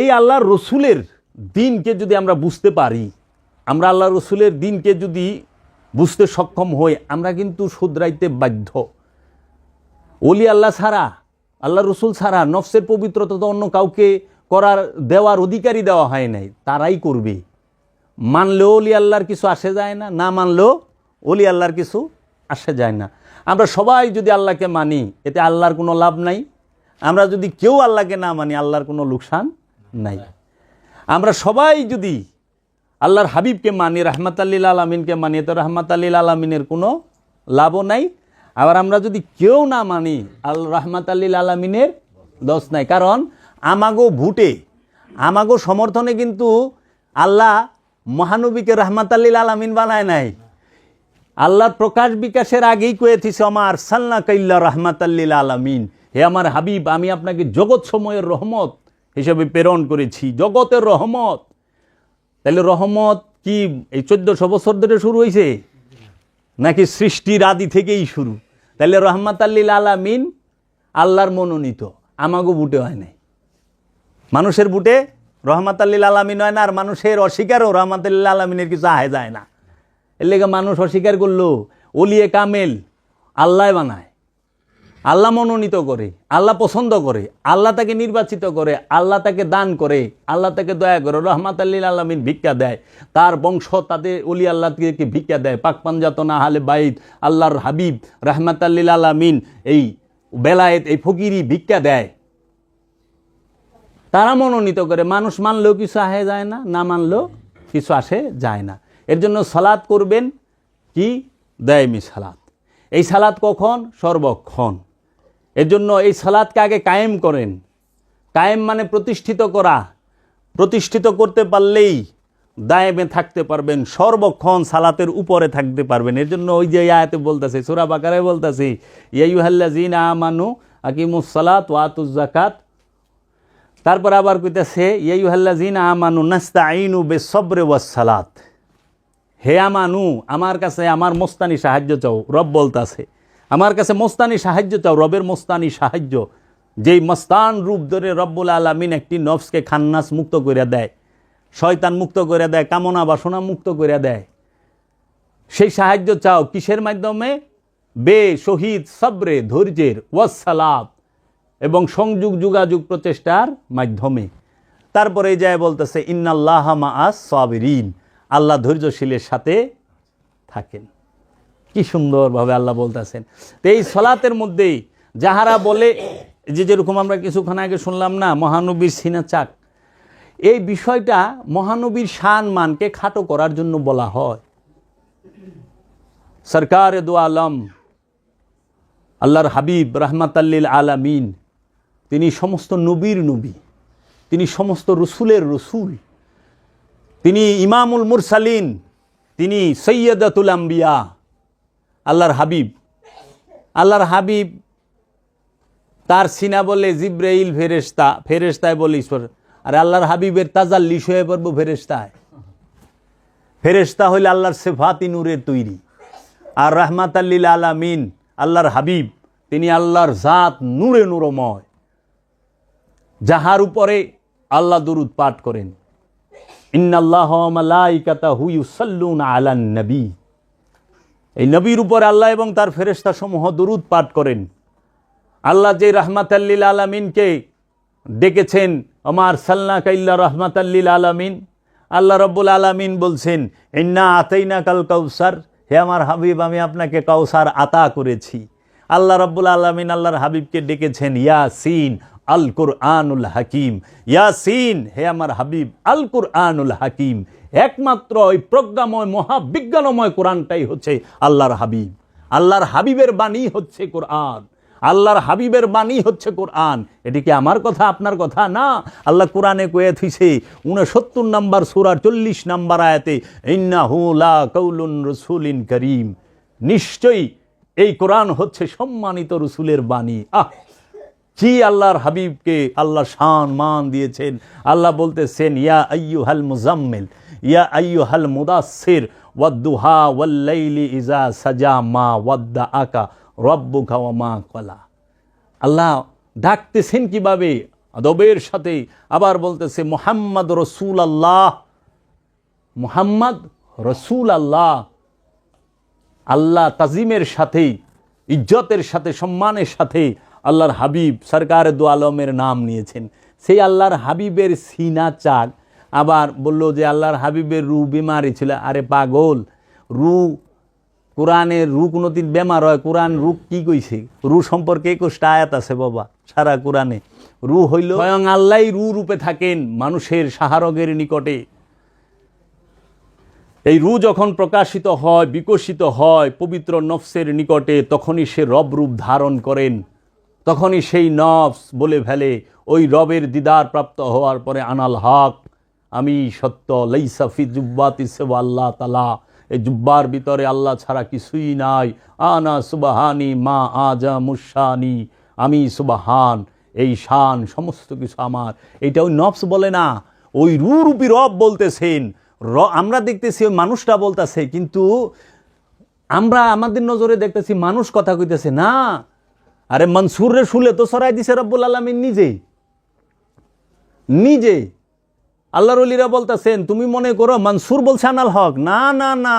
এই আল্লাহর রসুলের দিনকে যদি আমরা বুঝতে পারি, আমরা আল্লাহ রসুলের দিনকে যদি বুঝতে সক্ষম হই, আমরা কিন্তু শুধরাইতে বাধ্য। ওলি আল্লাহ ছাড়া, আল্লাহ রসুল ছাড়া নফসের পবিত্রতা তো অন্য কাউকে করার, দেওয়ার অধিকারই দেওয়া হয় নাই, তারাই করবে। মানলেও অলি আল্লাহর কিছু আসে যায় না না মানলেও অলি আল্লাহর কিছু আসে যায় না। আমরা সবাই যদি আল্লাহকে মানি, এতে আল্লাহর কোনো লাভ নাই। আমরা যদি কেউ আল্লাহকে না মানি, আল্লাহর কোনো লোকসান নাই। আমরা সবাই যদি আল্লাহর হাবিবকে মানি রহমত আল্লিল আলমিনকে মানি, তো রহমত আল্লিল আলমিনের কোনো লাভও নাই। আবার আমরা যদি কেউ না মানি, আল রহমত আল্লিল আলমিনের দোষ নাই। কারণ আমাগো ভুটে, আমাগো সমর্থনে কিন্তু আল্লাহ মহানবীকে রহমত আল্লিল আলমিন বানায় নাই। আল্লাহর প্রকাশ বিকাশের আগেই কয়েছিস আমার সাল্লা কাইল্লা রহমাত আল্লিল আলমিন। হে আমার হাবিব, আমি আপনাকে জগৎ সময়ের রহমত হিসেবে প্রেরণ করেছি। জগতের রহমত। তাহলে রহমত কি এই চোদ্দশো বছর ধরে শুরু হয়েছে নাকি সৃষ্টির আদি থেকেই শুরু? তাহলে রহমাত আল্লিল আলামিন আল্লাহর মনোনীত। আমাগো বুটে হয় নাই। মানুষের বুটে রহমাত আল্লিল আলামিন হয় না, আর মানুষের অস্বীকারও রহমাত আল্লিল আলামিনের কিছু আহে যায় না। এর লেগে মানুষ অস্বীকার করল, অলিয়ে কামেল আল্লাহ বানায়। আল্লাহ মনোনীত করে, আল্লাহ পছন্দ করে, আল্লাহ তাকে নির্বাচিত করে, আল্লাহ তাকে দান করে, আল্লাহ তাকে দয়া করে রহমাত আল্লিল আলমিন ভিক্ষা দেয়। তার বংশ তাদের অলি আল্লাহকে ভিক্ষা দেয়। পাক পাঞ্জাতন আহলে বাইদ আল্লাহর হাবিব রহমাত আল্লিল আলমিন এই বেলায়েত, এই ফকিরি ভিক্ষা দেয়। তারা মনোনীত করে, মানুষ মানলেও কিছু আসে যায় না না মানলেও কিছু আসে যায় না। এর জন্য সালাদ করবেন কি? দেয়মি সালাদ এই সালাদ কখন? সর্বক্ষণ। এর জন্য এই সালাদকে আগে কায়েম করেন। কায়েম মানে প্রতিষ্ঠিত করা। প্রতিষ্ঠিত করতে পারলেই দায়েমে থাকতে পারবেন, সর্বক্ষণ সালাতের উপরে থাকতে পারবেন। এর জন্য ওই যে আয়াতে বলতেছে, সুরা বাকারে বলতেছে ইয়াইহাল্লা জিন আমানু আকিমুস সালাত ওয়াতুজ জাকাত তারপর আবার কইতেছে ইয়াইহাল্লা জিন আমানু নাস্তা আইনু বে সবরে ওয়াসালাত হে আমানু, আমার কাছে আমার মোস্তানি সাহায্য চাও, রব বলতাছে। আমার কাছে মোস্তানি সাহায্য চাও, রবের মোস্তানি সাহায্য। যেই মস্তান রূপ ধরে রব্বুল আলমিন একটি নফসকে খান্নাস মুক্ত করে দেয়, শয়তান মুক্ত করে দেয়, কামনা বাসনা মুক্ত করে দেয়। সেই সাহায্য চাও কিসের মাধ্যমে? বে, শহীদ, সবরে, ধৈর্যের ওয়াসালাত এবং সংযোগ যোগাযোগ প্রচেষ্টার মাধ্যমে। তারপরে যায় বলতেছে, ইন্নাল্লাহ মাআস সাবিরিন। আল্লাহ ধৈর্যশীলের সাথে থাকেন। কি সুন্দরভাবে আল্লাহ বলতেছেন। তো এই সলাতের মধ্যেই যাহারা বলে যে যেরকম আমরা কিছুক্ষণ আগে শুনলাম না, মহানবীর সিনা চাক, এই বিষয়টা মহানবীর শান মানকে খাটো করার জন্য বলা হয়। সরকার দো আলম, আল্লাহর হাবিব রহমাতাল্লিল আলামিন, তিনি সমস্ত নবীর নবী, তিনি সমস্ত রসুলের রসুল, তিনি ইমামুল মুরসালিন, তিনি সৈয়দাতুল আম্বিয়া আল্লাহর হাবিব। আল্লাহর হাবিব তার সিনা বলে জিব্রাইল ফেরেস্তা ফেরেস্তায় বলে ঈশ্বর। আর আল্লাহর হাবিবের তাজাল্লিশ হয়ে পড়ব ফেরেস্তায় ফেরেস্তা হইলে আল্লাহর সেফাতি নূরের তৈরি। আর রহমাত আল্লিল আলামিন, আল্লাহর হাবিব, তিনি আল্লাহর জাত নূরে নূরময়। যাহার উপরে আল্লাহ দুরুদ পাঠ করেন। ইন্নাল্লাহ মালাইকাতা হুইউসাল্লুন আলান নবী। এই নবীর উপর আল্লাহ এবং তার ফেরেস্তা সমূহ দরুদ পাঠ করেন। আল্লাহ যে রহমাত আল্লিল আলমিনকে ডেকেছেন আমার সাল্লা কাইল্লা রহমাত আল্লিল আলমিন আল্লাহ রব্বুল আলমিন বলছেন, ইন্না আতাইনা কাল কাউসার হে আমার হাবিব, আমি আপনাকে কাউসার আতা করেছি আল্লাহ রব্বুল আলমিন আল্লাহর হাবিবকে ডেকেছেন, ইয়াসিন আল কুরআনুল হাকিম ইয়াসিন হে আমার হাবিব আল কুরআনুল হাকিম একমাত্র ওই প্রজ্ঞাময়, মহাবিজ্ঞানময় কোরআনটাই হচ্ছে আল্লাহর হাবিব। আল্লাহর হাবিবের বাণী হচ্ছে কোরআন। আল্লাহর হাবিবের বাণী হচ্ছে কোরআন। এটি কি আমার কথা, আপনার কথা? না। আল্লাহ কোরআনে কয়ে থিছে উনসত্তর নাম্বার সুরার চল্লিশ নম্বর আয়াতে, ইন্নাহু লা কৌলুন রসুলিন করিম। নিশ্চয়ই এই কোরআন হচ্ছে সম্মানিত রসুলের বাণী। আহ! কি আল্লাহর হাবিবকে আল্লাহ শান মান দিয়েছেন? আল্লাহ বলতেছেন, ইয়া আইয়ু হাল মুজাম্মিল, ইয়া আইয়ু হাল মুদাসির ওয়াদ্দুহা ওয়াল্লাইলি ইজা সাজা মা ওয়াদ্দা আকা রব্বুকা ওয়া মা কলা। আল্লাহ ডাকতেছেন কীভাবে? আদবের সাথে। আবার বলতেছে, মোহাম্মদ রসুল আল্লাহ মুহাম্মদ রসুল আল্লাহ আল্লাহ তাজিমের সাথে ইজ্জতের সাথে, সম্মানের সাথে আল্লাহর হাবিব সরকার দু আলমের নাম নিয়েছেন। সেই আল্লাহর হাবিবের সিনা চাক আবার বলল যে আল্লাহর হাবিবের রু বিমারি ছিল। আরে পাগল রু কোরআনের রু কোনোদিন বেমার হয়। কোরআন রু কি কইছে? রু সম্পর্কে একুশটা আয়াত আছে বাবা, সারা কোরআনে। রু হইল স্বয়ং আল্লাহ রু রূপে থাকেন মানুষের সাহারগের নিকটে। এই রু যখন প্রকাশিত হয়, বিকশিত হয় পবিত্র নফসের নিকটে, তখনই সে রব রূপ ধারণ করেন। তখনই সেই নফস বলে ফেলে, ওই রবের দিদার প্রাপ্ত হওয়ার পরে আনাল হক। আমি সত্য লাইসাফি জুব্বাতি সেবা আল্লাহ তালা এই জুব্বার ভিতরে আল্লাহ ছাড়া কিছুই নাই। আনা সুবাহানি মা আজা মুসানি আমি সুবাহান, এই শান সমস্ত কিছু আমার। এটা ওই নফস বলে না। ওই রূপী রব বলতেছেন। র, আমরা দেখতেছি ওই মানুষটা বলতেছে, কিন্তু আমরা আমাদের নজরে দেখতেছি মানুষ কথা কইতেছে, না আরে মনসুরে শুলে তো সরাই দিছে রব্বুল আলমিন নিজে নিজে আল্লাহর অলিরা বলতেছেন, তুমি মনে করো মনসুর বলছে আনাল হক? না না না।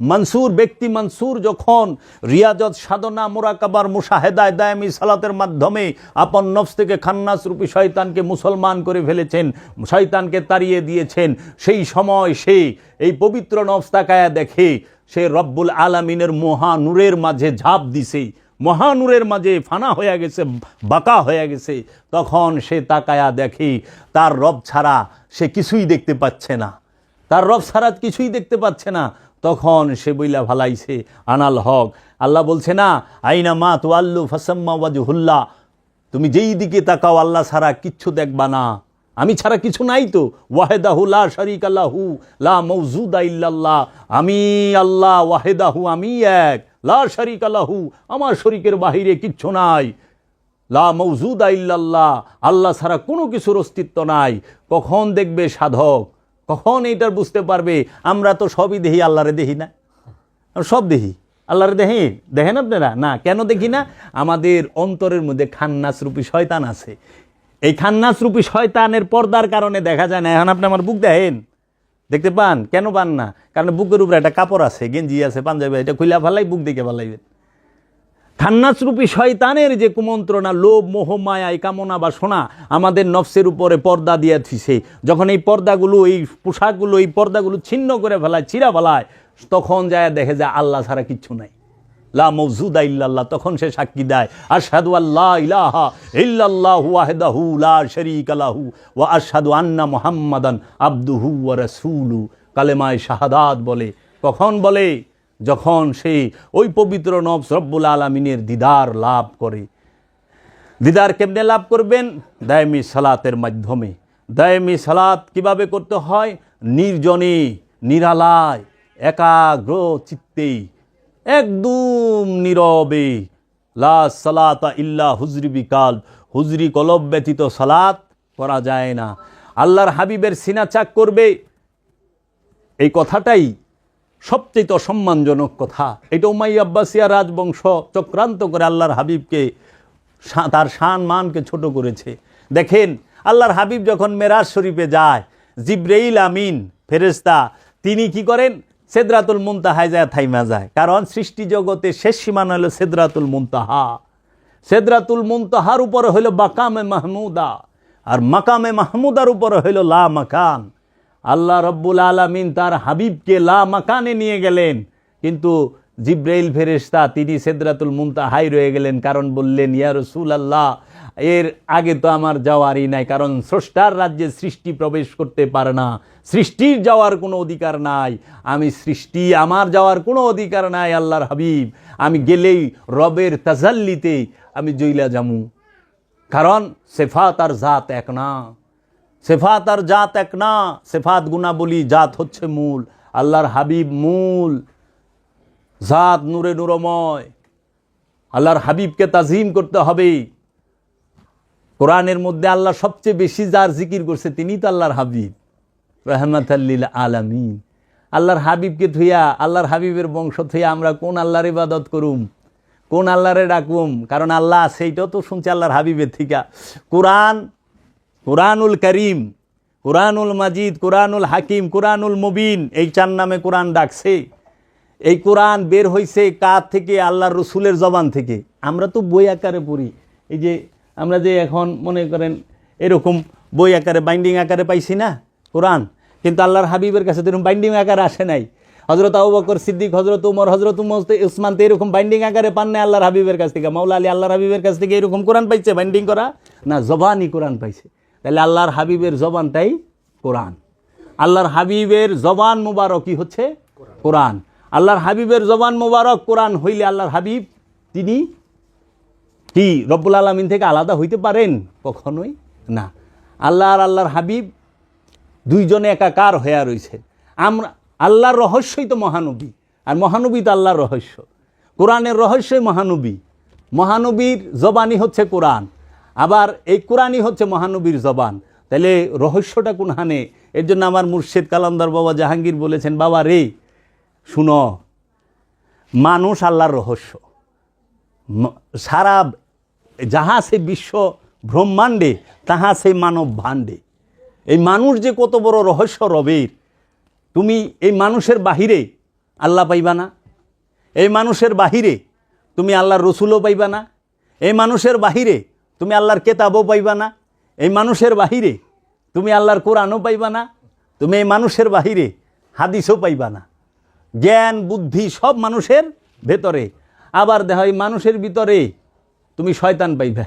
মনসুর ব্যক্তি মনসুর যখন রিয়াজত, সাধনা, মোরাকাবার মুসাহেদায় দায়ামি সালাতের মাধ্যমে আপন নফস থেকে খান্নাস রূপী শয়তানকে মুসলমান করে ফেলেছেন, শয়তানকে তাড়িয়ে দিয়েছেন, সেই সময় সে এই পবিত্র নফস তাকায়া দেখে সে রব্বুল আলামিনের মহা নূরের মাঝে ঝাঁপ দিছে। মহানূরের মাঝে ফানা হয়ে গেছে, বাঁকা হয়ে গেছে। তখন সে তাকায়া দেখে, তার রব ছাড়া সে কিছুই দেখতে পাচ্ছে না। তার রব ছাড়া কিছুই দেখতে পাচ্ছে না। তখন সে বইলা ভালাইছে, আনাল হক। আল্লাহ বলছে, না, আইনা মা তো আল্লু ফাসাম্মা তুমি যেই দিকে তাকাও, আল্লাহ ছাড়া কিচ্ছু দেখবা না। আমি ছাড়া কিছু নাই তো। ওয়াহেদাহু লা শরিক আল্লাহু লা মৌজুদা ইল্লাল্লাহ। আমি আল্লাহ, ওয়াহেদাহু আমি এক। লা শরিক আল্লাহু আমার শরিকের বাহিরে কিচ্ছু নাই। লা মৌজুদা ইল্লাল্লাহ, আল্লাহ ছাড়া কোনো কিছুর অস্তিত্ব নাই। কখন দেখবে সাধক? কখন এইটার বুঝতে পারবে? আমরা তো সবই দেখি আল্লাহরে দেখি না। সব দেখি আল্লাহরে দেখি দেখেন আপনারা? না, কেন দেখি না? আমাদের অন্তরের মধ্যে খান্নাস রূপী শয়তান আছে। এই খান্নাস রূপী শয়তানের পর্দার কারণে দেখা যায় না। এখন আপনি আমার বুক দেখেন? দেখতে পান? কেন পান না? কারণ বুকের উপরে একটা কাপড় আছে, গেঞ্জি আছে, পাঞ্জাবি এটা খুলিয়া ফেলাই বুক দিকে ফেলাইবেন খান্নাসরূপী শয়তানের যে কুমন্ত্রণা, লোভ, মোহ, মায়া, এই কামনা বা শোনা আমাদের নফসের উপরে পর্দা দিয়ে থিসে। যখন এই পর্দাগুলো, এই পোশাকগুলো, এই পর্দাগুলো ছিন্ন করে ফেলায় চিরা ফেলায়, তখন যায় দেখে যায় আল্লাহ ছাড়া কিচ্ছু নাই। লা মৌজুদা ইল্লাল্লাহ, তখন সে সাক্ষী দেয়, আশহাদু আল্লাহ ইলাহা ইল্লাল্লাহু ওয়াহদাহু লা শারীকা লাহু ওয়া আশহাদু আন্না মুহাম্মাদান আবদুহু ওয়া রাসূলু। কালেমায় শাহাদাত বলে। কখন বলে? যখন সে ওই পবিত্র নবস রব্বুল আলমিনের দিদার লাভ করে। দিদার কেমনে লাভ করবেন? দায়মি সালাতের মাধ্যমে। দায়মি সালাত কীভাবে করতে হয়? নির্জনে, নিরালায়, একাগ্র চিত্তেই। একদম নীরবে। লা সালাতা ইল্লা হুজরি বিকাল। হুজরি কলব ব্যতীত সালাত করা যায় না। আল্লাহর হাবিবের সিনা চাক করবে। এই কথাটাই সবচেয়ে সম্মানজনক কথা। এটা উমাই আব্বাসিয়া রাজবংশ চক্রান্ত করে আল্লাহর হাবিবকে তার শান মানকে ছোট করেছে। দেখেন, আল্লাহর হাবিব যখন মেরাজ শরীফে যায়, জিব্রাইল আমিন ফেরেস্তা তিনি কি করেন? সেদরাতুল মুনতাহায় যায় থাইমা যায়। কারণ সৃষ্টি জগতে শেষ সীমানা হলো সেদরাতুল মুনতাহা। সেদরাতুল মুনতাহার উপরে হইল বাকামে মাহমুদা। আর মাকামে মাহমুদার উপরে হইল লা মাকান। আল্লাহ রব্বুল আলমিন তার হাবিবকে লা মাকানে নিয়ে গেলেন। কিন্তু জিব্রাইল ফেরেশতা, তিনি সেদরাতুল মুনতাহাই রয়ে গেলেন। কারণ বললেন, ইয়া রসুল আল্লাহ এর আগে তো আমার যাওয়ারই নাই। কারণ স্রষ্টার রাজ্যে সৃষ্টি প্রবেশ করতে পারে না। সৃষ্টির যাওয়ার কোনো অধিকার নাই। আমি সৃষ্টি, আমার যাওয়ার কোনো অধিকার নাই, আল্লাহর হাবিব। আমি গেলেই রবের তাজাল্লিতে আমি জইলা জামু কারণ সেফাত আর জাত এক না। সেফাত আর জাত এক না। সেফাত বলি জাত হচ্ছে মূল। আল্লাহর হাবিব মূল। জাত নূরে নূরময়। আল্লাহর হাবিবকে তাজিম করতে হবে। কোরআনের মধ্যে আল্লাহ সবচেয়ে বেশি যার জিকির করছে তিনি তো আল্লাহর হাবিব। রহমতাল্লিল আলামিন। আল্লাহর হাবিবকে থুইয়া আল্লাহর হাবিবের বংশ থুইয়া আমরা কোন আল্লাহর ইবাদত করুম? কোন আল্লাহরে ডাকুম? কারণ আল্লাহ সেইটাও তো শুনছে আল্লাহর হাবিবের থিকা। কোরআন, কোরআনুল করিম, কোরআনুল মাজিদ, কোরআনুল হাকিম, কোরআনুল মুবিন, এই চার নামে কোরআন ডাকছে। এই কোরআন বের হইছে কার থেকে? আল্লাহর রসুলের জবান থেকে। আমরা তো বই আকারে পড়ি। এই যে আমরা যে এখন মনে করেন এরকম বই আকারে, বাইন্ডিং আকারে পাইছি না? কোরআন। কিন্তু আল্লাহর হাবিবের কাছে তো এরকম বাইন্ডিং আকারে আসে নাই। হজরত আবু বকর সিদ্দিক হজরত উমর হজরত উসমান, তো এরকম বাইন্ডিং আকারে পান নাই আল্লাহর হাবিবের কাছ থেকে। মাওলা আলী আল্লাহর হাবিবের কাছ থেকে এরকম কোরআন পাইছে বাইন্ডিং করা? না, জবানই কোরআন পাইছে। তাহলে আল্লাহর হাবিবের জবানটাই কোরআন। আল্লাহর হাবিবের জবান মুবারকই হচ্ছে কোরআন। আল্লাহর হাবিবের জবান মুবারক কোরআন হইলে আল্লাহর হাবিব তিনি কি? রব্বুল আলমিন থেকে আলাদা হইতে পারেন? কখনোই না। আল্লাহ আর আল্লাহর হাবিব দুইজনে একাকার হইয়া রয়েছে আমরা আল্লাহর রহস্যই তো মহানবী। আর মহানবী তো আল্লাহর রহস্য। কোরআনের রহস্যই মহানবী। মহানবীর জবানই হচ্ছে কোরআন। আবার এই কোরআনই হচ্ছে মহানবীর জবান। তাহলে রহস্যটা কোনখানে? এর জন্য আমার মুর্শিদ কালান্দার বাবা জাহাঙ্গীর বলেছেন, বাবা রে, শুনো, মানুষ আল্লাহর রহস্য। সারা যাহা সে বিশ্ব ব্রহ্মাণ্ডে, তাহা সে মানব ভাণ্ডে। এই মানুষ যে কত বড় রহস্য রবের, তুমি এই মানুষের বাহিরে আল্লাহ পাইবা না। এই মানুষের বাহিরে তুমি আল্লাহর রসুলও পাইবা না। এই মানুষের বাহিরে তুমি আল্লাহর কেতাবও পাইবা না। এই মানুষের বাহিরে তুমি আল্লাহর কোরআনও পাইবা না। তুমি এই মানুষের বাহিরে হাদিসও পাইবা না। জ্ঞান, বুদ্ধি সব মানুষের ভেতরে। আবার দেখ এই মানুষের ভিতরে তুমি শয়তান পাইবে।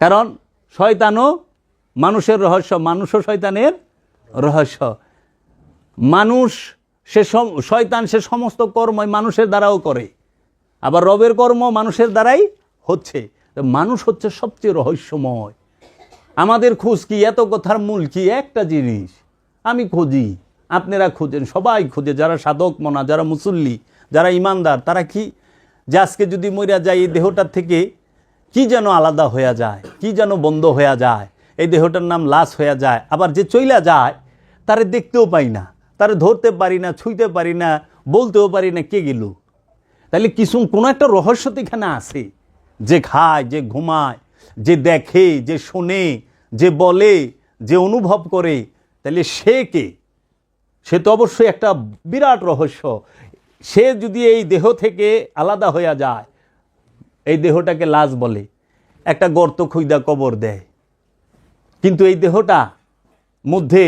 কারণ শয়তানও মানুষের রহস্য, মানুষও শয়তানের রহস্য। মানুষ সে শয়তান সে সমস্ত কর্মই মানুষের দ্বারাও করে। আবার রবের কর্ম মানুষের দ্বারাই হচ্ছে। মানুষ হচ্ছে সবচেয়ে রহস্যময়। আমাদের খোঁজ কি, এত কথার মূল কি, একটা জিনিস। আমি খুঁজি, আপনারা খুঁজেন, সবাই খুঁজে। যারা সাধক মনা, যারা মুসল্লি, যারা ইমানদার, তারা কি যে আজকে যদি মরিয়া যায় এই দেহটার থেকে কি যেন আলাদা হয়ে যায়, কি যেন বন্ধ হয়ে যায়। এই দেহটার নাম লাশ হয়ে যায়। আবার যে চইলা যায়, তারে দেখতেও পাই না, তারে ধরতে পারি না, ছুঁইতে পারি না, বলতেও পারি না কে গেল। তাহলে কিছু, কোনো একটা রহস্য তো এখানে আছে। যে খায়, যে ঘুমায়, যে দেখে, যে শোনে, যে বলে, যে অনুভব করে তাহলে সে কে? সে তো অবশ্যই একটা বিরাট রহস্য। সে যদি এই দেহ থেকে আলাদা হয়ে যায়, এই দেহটাকে লাশ বলে, একটা গর্ত খুইদা কবর দেয়। কিন্তু এই দেহটা মধ্যে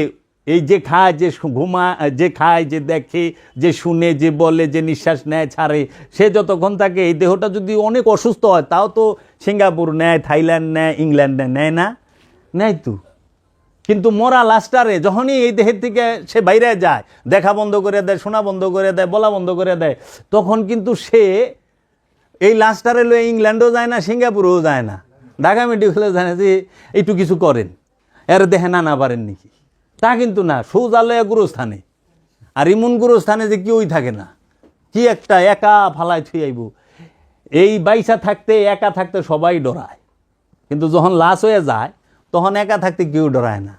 এই যে খায়, যে ঘুমা, যে খায়, যে দেখে, যে শুনে, যে বলে, যে নিঃশ্বাস নেয়, ছাড়ে, সে যতক্ষণ থাকে এই দেহটা যদি অনেক অসুস্থ হয়, তাও তো সিঙ্গাপুর নেয়, থাইল্যান্ড নেয়, ইংল্যান্ড নেয় না? নেয় তো। কিন্তু মরা লাস্টারে যখনই এই দেহের থেকে সে বাইরে যায়, দেখা বন্ধ করে দেয়, শোনা বন্ধ করে দেয়, বলা বন্ধ করে দেয়, তখন কিন্তু সে এই লাস্টারে লয়ে ইংল্যান্ডও যায় না, সিঙ্গাপুরেও যায় না। ঢাকা মেডিকেলে যায় না, যে একটু কিছু করেন। এর দেহে না না পারেন নাকি। তা কিন্তু না, সৌজালয়া গুরুস্থানে। আর ইমন গুরুস্থানে যে কেউই থাকে না। কি একটা একা ফালায় থুই আইব। এই বাইসা থাকতে, একা থাকতে সবাই ডরায়। কিন্তু যখন লাশ হয়ে যায়, তখন একা থাকতে কেউ ডরায় না।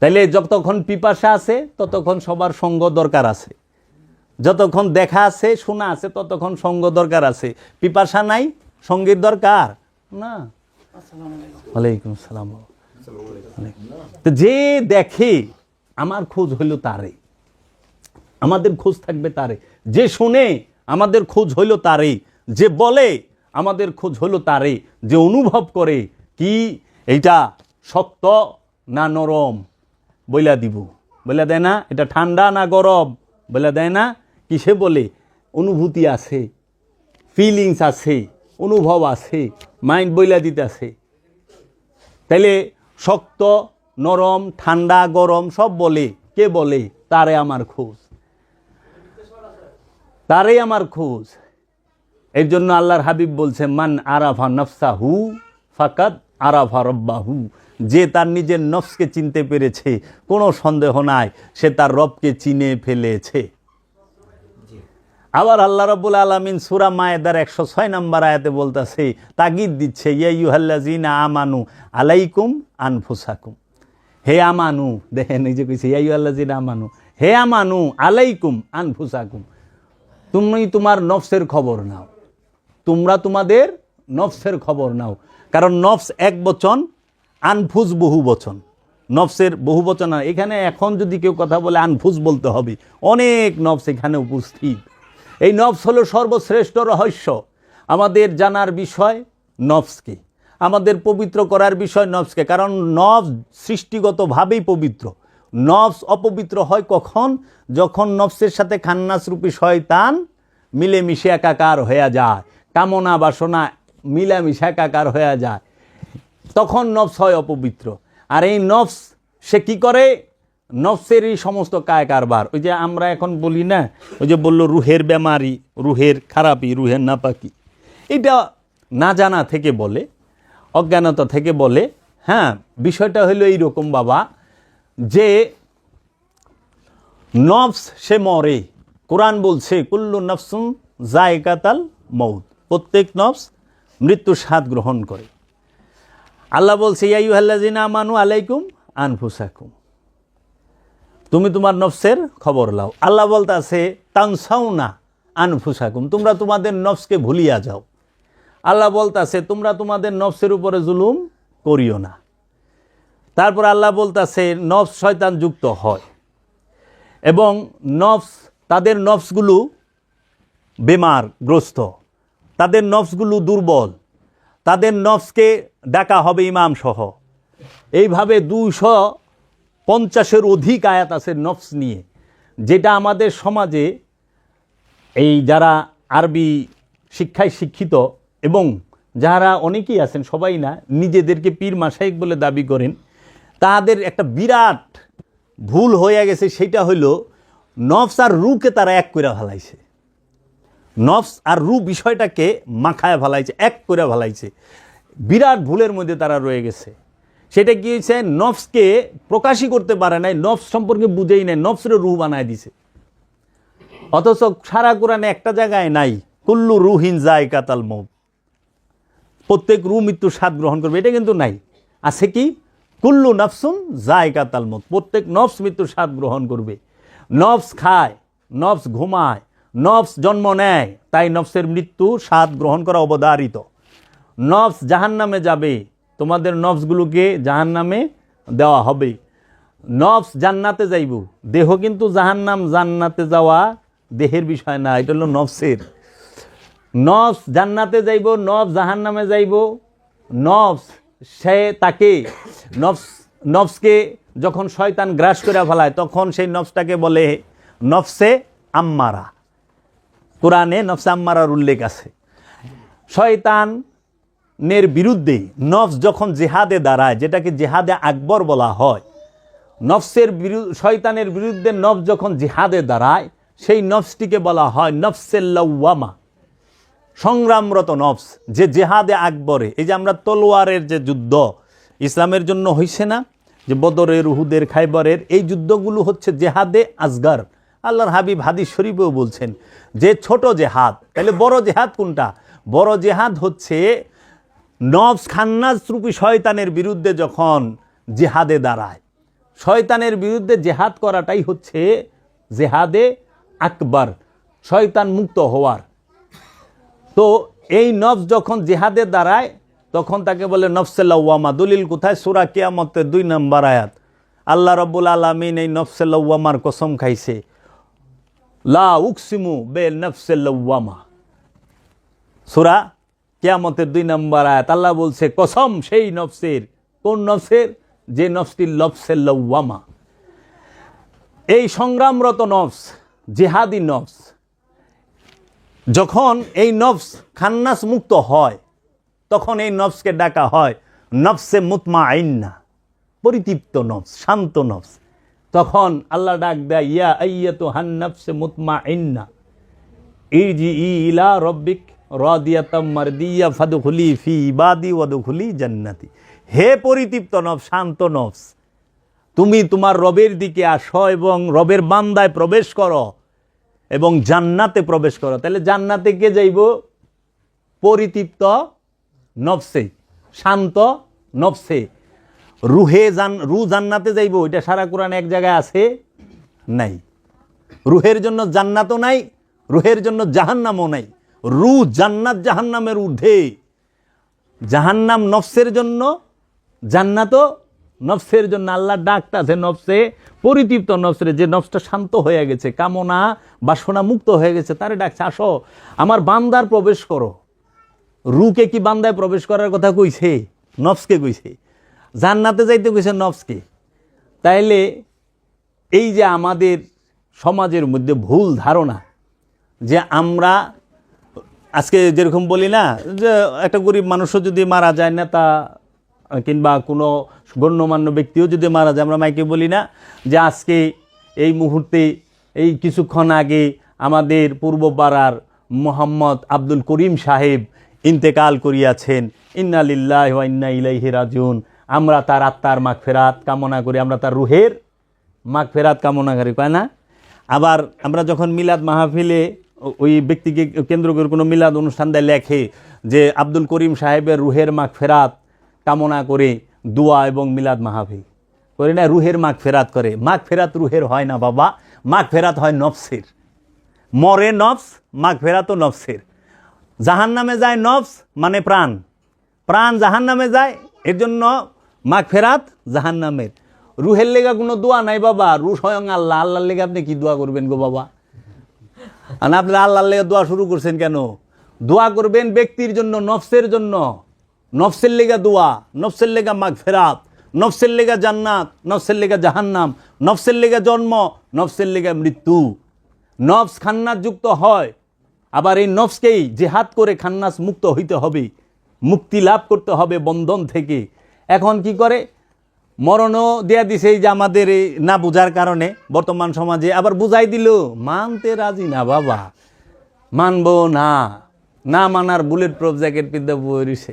তাইলে যতক্ষণ পিপাসা আছে, ততক্ষণ সবার সঙ্গ দরকার আছে। যতক্ষণ দেখা আছে, শোনা আছে, ততক্ষণ সঙ্গ দরকার আছে। পিপাসা নাই, সঙ্গীর দরকার? না। ওয়ালাইকুম সালাম তো যে দেখে আমার খোঁজ হইল তারে আমাদের খোঁজ থাকবে তারে। যে শুনে আমাদের খোঁজ হইল তারে যে বলে আমাদের খোঁজ হইল তারে যে অনুভব করে কি এইটা শক্ত না নরম বইলা দিব। বইলা দেয় না এটা ঠান্ডা না গরম বইলা দেয় না কিসে বলে? অনুভূতি আছে ফিলিংস আছে অনুভব আছে মাইন্ড বইলা দিতেছে। তাইলে শক্ত, নরম, ঠান্ডা, গরম, সব বলে। কে বলে? তারে আমার খোঁজ। তারে আমার খোঁজ। এর জন্য আল্লাহর হাবিব বলছে, মান আরাফা নফসা হু ফাকাত আরাফা রব্বাহু। যে তার নিজের নফসকে চিনতে পেরেছে, কোনো সন্দেহ নাই, সে তার রবকে চিনে ফেলেছে। আবার আল্লাহ রব্বুল আলমিন সুরা মায়েদার একশো ছয় নম্বর আয়াতে বলতেছে, তাগিদ দিচ্ছে, ইয়া ইউহাল্লাজিনা আমানু আলাইকুম আনফুসাকুম। হে আমানু, দেখেন এই যে কইছে, ইয়া ইউহাল্লাজিনা আমানু, হে আমানু আলাইকুম আনফুসাকুম। তুমি তোমার নফসের খবর নাও। তোমরা তোমাদের নফসের খবর নাও। কারণ নফস এক বচন আনফুজ বহু বচন। নফসের বহু বচন এখানে এখন যদি কেউ কথা বলে আনফুজ বলতে হবে, অনেক নফস এখানে উপস্থিত। এই নফস হলো সর্বশ্রেষ্ঠ রহস্য। আমাদের জানার বিষয় নফসকে আমাদের পবিত্র করার বিষয় নফসকে কারণ নফস সৃষ্টিগতভাবেই পবিত্র। নফস অপবিত্র হয় কখন? যখন নফসের সাথে খান্নাসরূপী শয়তান মিলেমিশে একাকার হয়ে যায়। কামনা বাসনা মিলামিশে একাকার হয়ে যায়। তখন নফস হয় অপবিত্র। আর এই নফস সে কি করে? নফসেরই সমস্ত কায় কারবার ওই যে আমরা এখন বলি না, ওই যে বলল রুহের বেমারি, রুহের খারাপি, রুহের নাপাকি। এটা না জানা থেকে বলে, অজ্ঞানতা থেকে বলে হ্যাঁ বিষয়টা হলো এইরকম বাবা, যে নফস সে মরে। কোরআন বলছে, কুল্লু নফসুম জায়কাতাল মৌত প্রত্যেক নফস মৃত্যুর স্বাদ গ্রহণ করে। আল্লাহ বলছে ইয়াই আল্লাহ ইয়াইহাল্লাজিনা মানু আলাইকুম আনফুসাকুম। তুমি তোমার নফসের খবর লাও। আল্লাহ বলতে আছে তানসাও না আনফুসাকুম, তোমরা তোমাদের নফসকে ভুলিয়া যাও। আল্লাহ বলতাছে, তোমরা তোমাদের নফসের উপরে জুলুম করিও না। তারপর আল্লাহ বলতাছে, নফস শয়তান যুক্ত হয়। এবং নফস, তাদের নফসগুলো বেমার, গ্রস্ত। তাদের নফসগুলো দুর্বল। তাদের নফসকে ডাকা হবে ইমাম সহ এইভাবে দুইশো পঞ্চাশের অধিক আয়াত আছে নফস নিয়ে, যেটা আমাদের সমাজে এই যারা আরবি শিক্ষায় শিক্ষিত এবং যারা অনেকেই আছেন, সবাই না, নিজেদেরকে পীর মাসাইক বলে দাবি করেন, তাদের একটা বিরাট ভুল হয়ে গেছে, সেটা হইল নফস আর রুকে তারা এক করে ফেলাইছে। নফস আর রু বিষয়টাকে মাখায় ফেলাইছে, এক করে ফেলাইছে। বিরাট ভুলের মধ্যে তারা রয়ে গেছে। সেটা কি হয়েছে? নফসকে প্রকাশই করতে পারে নাই, নফস সম্পর্কে বুঝেই নাই, নফসের রু বানায় দিছে। অথচ সারা কোরআনে একটা জায়গায় নাই, কুল্লু রুহিন যায় কাতাল মৌ প্রত্যেক রু মৃত্যু স্বাদ গ্রহণ করবে, এটা কিন্তু নাই। আছে কি? কুল্লু নফসুন যায় কাতাল মত প্রত্যেক নফস মৃত্যুর স্বাদ গ্রহণ করবে। নফস খায়, নফস ঘুমায়, নফস জন্ম নেয়, তাই নফসের মৃত্যু স্বাদ গ্রহণ করা অবধারিত। নফস জাহান নামে যাবে তোমাদের নফসগুলোকে জাহান নামে দেওয়া হবে। নফস জান্নাতে যাইব। দেহ কিন্তু জাহান্নাম, জান্নাতে যাওয়া দেহের বিষয় না, এটা হলো নফসের। নফস জান্নাতে যাইব, নফস জাহান্নামে যাইব। নফস সে তাকে, নফস, নফসকে যখন শয়তান গ্রাস করে ফেলায়, তখন সেই নফসটাকে বলে নফসে আম্মারা। কোরআনে নফসে আম্মারার উল্লেখ আছে। শয়তানের বিরুদ্ধে নফস যখন জেহাদে দাঁড়ায়, যেটাকে জেহাদে আকবর বলা হয়, নফসের শয়তানের বিরুদ্ধে নফস যখন জেহাদে দাঁড়ায়, সেই নফসটিকে বলা হয় নফসেল্লাউয়ামা সংগ্রামরত নফস, যে জেহাদে আকবরে। এই যে আমরা তলোয়ারের যে যুদ্ধ, ইসলামের জন্য হইছে না, যে বদরের, উহুদের, খাইবরের, এই যুদ্ধগুলো হচ্ছে জেহাদে আজগার আল্লাহর হাবিব হাদিস শরীফেও বলছেন, যে ছোট জেহাদ, তাহলে বড় জেহাদ কোনটা? বড় জেহাদ হচ্ছে নফস খান্নাস রূপী শয়তানের বিরুদ্ধে যখন জেহাদে দাঁড়ায়। শয়তানের বিরুদ্ধে জেহাদ করাটাই হচ্ছে জেহাদে আকবর, শয়তান মুক্ত হওয়ার। তো এই নফস যখন জেহাদে দাঁড়ায়, তখন তাকে বলে নফসেল্লাউমা দলিল কোথায়? সুরা কিয়ামতের দুই নম্বর আয়াত। আল্লাহ রব্বুল আলমিন এই নফসেল্লাউমার কসম খাইছে। লা উকসিমু বে নফসেল্লাউমা সুরা কিয়ামতের দুই নম্বর আয়াত, আল্লাহ বলছে, কসম সেই নফসের। কোন নফসের? যে নফসটি লফসেল্লাউমা এই সংগ্রামরত নফস, জেহাদি নফস, যখন এই নফস খান্নাস মুক্ত হয়, তখন এই নফসকে ডাকা হয় নফসে মুতমা আইন্না পরিতৃপ্ত নফস, শান্ত নফস। তখন আল্লাহ ডাক দেয়, ইয়া আইয়া তো হান নফসে মুতমা আইন্না ইজি ইলা রব্বিক মারদিয়া ফাদুখুলি ফি ইবাদি ওয়াদুখুলি জান্নাতি। হে পরিতৃপ্ত নফস, শান্ত নফস, তুমি তোমার রবের দিকে আসো এবং রবের বান্দায় প্রবেশ করো এবং জান্নাতে প্রবেশ করো। তাহলে জান্নাতে কে যাইব? পরিতৃপ্ত নফসে, শান্ত নফসে। রুহে জান রু জান্নাতে যাইব এটা সারা কোরআন এক জায়গায় আছে নাই। রুহের জন্য জান্নাতও নাই, রুহের জন্য জাহান্নামও নাই। রু জান্নাত জাহান্নামের ঊর্ধ্বে। জাহান্নাম নফসের জন্য, জান্নাতও নফসের জন্য। আল্লাহ ডাকটা আছে নফসে, পরিতৃপ্ত নফসের যে নফসটা শান্ত হয়ে গেছে, কামনা বাসনা মুক্ত হয়ে গেছে, তারে ডাকছে, আসো, আমার বান্দার প্রবেশ করো। রুকে কি বান্দায় প্রবেশ করার কথা কইছে? নফসকে কইছে। জান্নাতে যাইতে কইছে নফসকে। তাইলে এই যে আমাদের সমাজের মধ্যে ভুল ধারণা, যে আমরা আজকে যেরকম বলি না, যে একটা গরিব মানুষও যদি মারা যায় না তা কিংবা কোনো গণ্যমান্য ব্যক্তিও যদি মারা যায়, আমরা মাইকে বলি না যে আজকে এই মুহূর্তে, এই কিছুক্ষণ আগে আমাদের পূর্ব পাড়ার মোহাম্মদ আব্দুল করিম সাহেব ইন্তেকাল করিয়াছেন। ইন্না লিল্লাহ ইন্না ইলাইহি রাজিউন। আমরা তার আত্মার মাগফেরাত কামনা করি, আমরা তার রুহের মাগফেরাত কামনা করি কয় না? আবার আমরা যখন মিলাদ মাহফিলে ওই ব্যক্তিকে কেন্দ্র করে কোনো মিলাদ অনুষ্ঠান দেয়, লেখে যে আব্দুল করিম সাহেবের রুহের মাগফেরাত কামনা করে দোয়া এবং মিলাদ মাহফিল। করে না, রুহের মাগ ফেরাত করে। মাগ ফেরাত রুহের হয় না বাবা মাগ ফেরাত হয় নফসের। মরে নফস মাগ ফেরাতও নফসের। জাহান নামে যায় নফস মানে প্রাণ। প্রাণ জাহান নামে যায় এর জন্য মাগ ফেরাত জাহান নামের রুহের লেগা কোনো দোয়া নাই বাবা রু স্বয়ং আল্লাহ, আল্লাহর লেগে আপনি কি দোয়া করবেন গো বাবা? আর আপনি আল্লাহর লেগে দোয়া শুরু করছেন কেন? দোয়া করবেন ব্যক্তির জন্য, নফসের জন্য। নফসের লেগা দোয়া, নফসের লেগা মাগ ফেরাত নফসের লেগা জান্নাত, নফসের লেগা জাহান্নাম, নফসের লেগা জন্ম, নফসের লেগা মৃত্যু। নফস খান্নাস যুক্ত হয়, আবার এই নফসকেই জেহাদ করে খান্নাস মুক্ত হইতে হবে, মুক্তি লাভ করতে হবে বন্ধন থেকে। এখন কি করে? মরণও দেয়া দিছে এই যে আমাদের এই না বোঝার কারণে। বর্তমান সমাজে আবার বুঝাই দিল, মানতে রাজি না বাবা, মানব না না মানার বুলেট প্রুফ জ্যাকেট পিদ্যা বইছে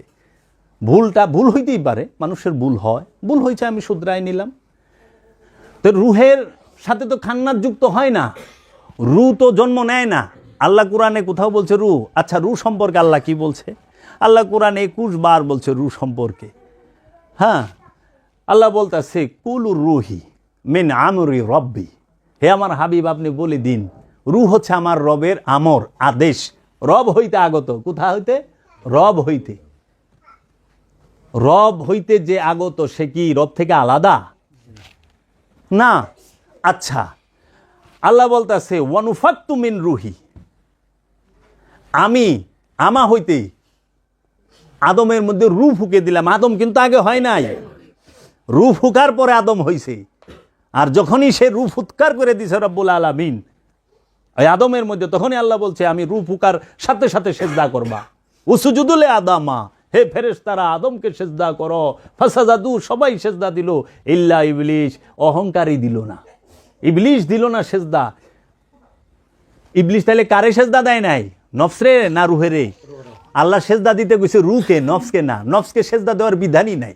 ভুলটা ভুল হইতেই পারে, মানুষের ভুল হয়। ভুল হয়েছে আমি শুধরাই নিলাম। তো রুহের সাথে তো খান্নার যুক্ত হয় না। রু তো জন্ম নেয় না। আল্লাহ কোরআনে কোথাও বলছে রু? আচ্ছা রু সম্পর্কে আল্লাহ কি বলছে? আল্লাহ কোরআনে একুশ বার বলছে রু সম্পর্কে। হ্যাঁ আল্লাহ বলতেছে কুলুর রুহি মিন আমরি রব্বি। হে আমার হাবিব, আপনি বলে দিন রু হচ্ছে আমার রবের আমর, আদেশ। রব হইতে আগত, কোথা হইতে? রব হইতে। রব হইতে যে আগত, সে কি রব থেকে আলাদা? না। আচ্ছা আল্লাহ বলতেছে ওয়ানুফাত্তু মিন রুহি। আমি আমা হইতে আদমের মধ্যে রু ফুকে দিলাম। আদম কিন্তু আগে হয় নাই। রু ফুকার পরে আদম হইছে। আর যখনই সে রু ফুৎকার করে দিছে রব্বুল আলামিন, ওই আদমের মধ্যে তখনই আল্লাহ বলছে, আমি রু ফুকার সাথে সাথে সেজদা করবা। উসুজুদুলে আদামা, হে ফেরেশতারা, আদমকে সেজদা করো। ফাসাজাদু, সবাই সেজদা দিল। ইল্লা ইবলিশ, অহংকারই দিল না। ইবলিশ দিল না সেজদা। ইবলিশ তাহলে কারে সেজদা দেয় নাই? নফসরে না রুহেরে? আল্লাহ সেজদা দিতে গেছে রুকে, নফসকে না। নফসকে সেজদা দেওয়ার বিধানই নাই।